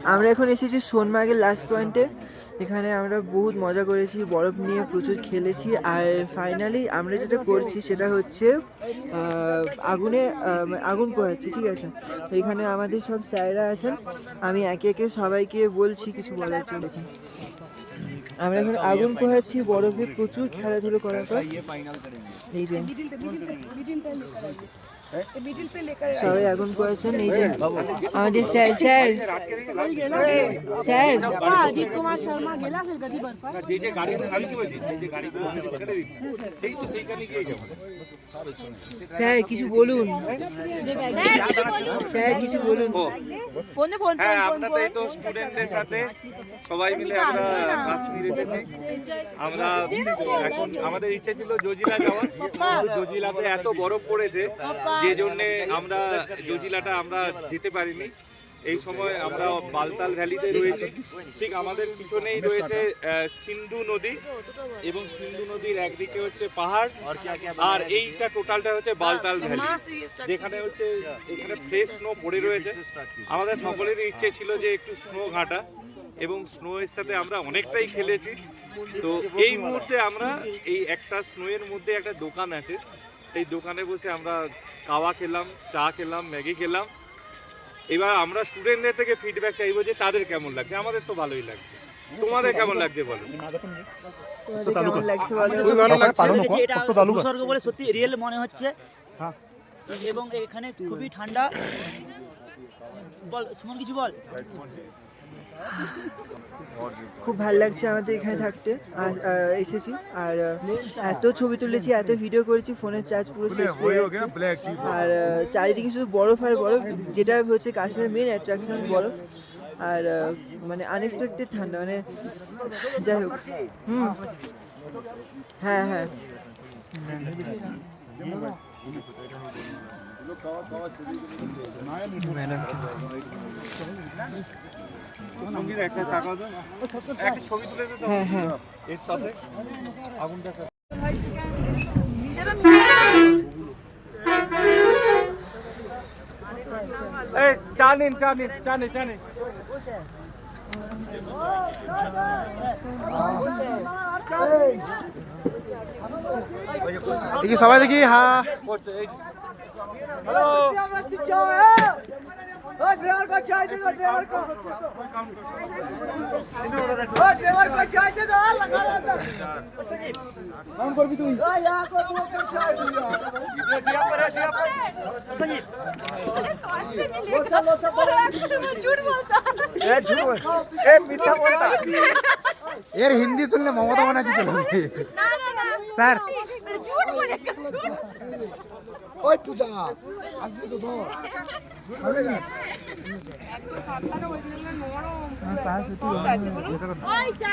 আমরা এখন এসেছি সোনমার্গের লাস্ট পয়েন্টে এখানে আমরা বহুত মজা করেছি, বরফ নিয়ে প্রচুর খেলেছি। আর ফাইনালি আমরা যেটা করছি সেটা হচ্ছে আগুনে আগুন পোহাচ্ছি, ঠিক আছে? এখানে আমাদের সব স্যাররা আছেন। আমি একে একে সবাইকে বলছি কিছু বলার জন্য। আমরা এখন আগুন পোহাচ্ছি বরফে প্রচুর খেলাধুলো করার পর। এই যে। সবাই আগুন পোহাচ্ছেন এই যে। আমাদের স্যার স্যার। স্যার। স্যার কিছু বলুন। স্যার কিছু বলুন। হ্যাঁ আপনাদের তো স্টুডেন্টদের সাথে সবাই মিলে আমরা কাশ্মীর আমরা এখন আমাদের ইচ্ছে ছিল জজিলা যাওয়ার। জজিলাতে এত বরফ পড়েছে যে জন্য আমরা জজিলাটা আমরা যেতে পারিনি। এই সময় আমরা বালতাল ভ্যালিতে রয়েছি। ঠিক আমাদের পিছনেই রয়েছে সিন্ধু নদী এবং সিন্ধু নদীর একদিকে হচ্ছে পাহাড় আর এইটা টোটালটা হচ্ছে বালতাল ভ্যালি। যেখানে হচ্ছে এখানে ফ্রেশ স্নো পড়ে রয়েছে। আমাদের সকলেরই ইচ্ছে ছিল যে একটু স্নো ঘাটা। এবং স্নো এর সাথে আমরা অনেকটাই খেলেছি। তো এই মুহূর্তে আমরা এই একটা স্নো এর মধ্যে একটা দোকান আছে। সেই দোকানে বসে আমরা কাওয়া খেলাম চা খেলাম ম্যাগি খেলাম। এবার আমরা স্টুডেন্টদের থেকে ফিডব্যাক চাইব যে তাদের কেমন লাগছে? আমাদের তো ভালোই লাগছে। তোমাদের কেমন লাগছে বলো? কেমন লাগছে বলো? সত্যি রিয়েল মনে হচ্ছে। এবং এখানে খুবই ঠান্ডা। বল সুমন কিছু বল? খুব ভালো লাগছে আমাদের এখানে থাকতে। আর এসেছি। আর এত ছবি তুলেছি, এত ভিডিও করেছি, ফোনের চার্জ পুরো শেষ হয়ে গেছে আর চারিদিকে শুধু বরফ আর বরফ, যেটা হচ্ছে কাশ্মীরের মেন অ্যাট্রাকশন বরফ। আর মানে আনএক্সপেক্টেড ঠান্ডা মানে যাই হোক। হুম। হ্যাঁ হ্যাঁ। সংগীত একটা টাকা দাও একটা ছবি তুলে দে তো হ্যাঁ হ্যাঁ এর সাথে আগুনটা এই চা নিন চা নিন চা নিন চা নিন দেখি সবাই দেখি হ্যাঁ ओ ड्राइवर को चाय दे दो ड्राइवर को ओ ड्राइवर को चाय दे दो लगा दो काम कर भी तू यहां को तू को चाय दिया दिया पर दिया पर संगीत झूठ बोलता ए झूठ ए मिथ्या बोलता यार हिंदी सुनने ममता बनाजी चलो सर ওই পূজা আসবি তো ধর। ওই চা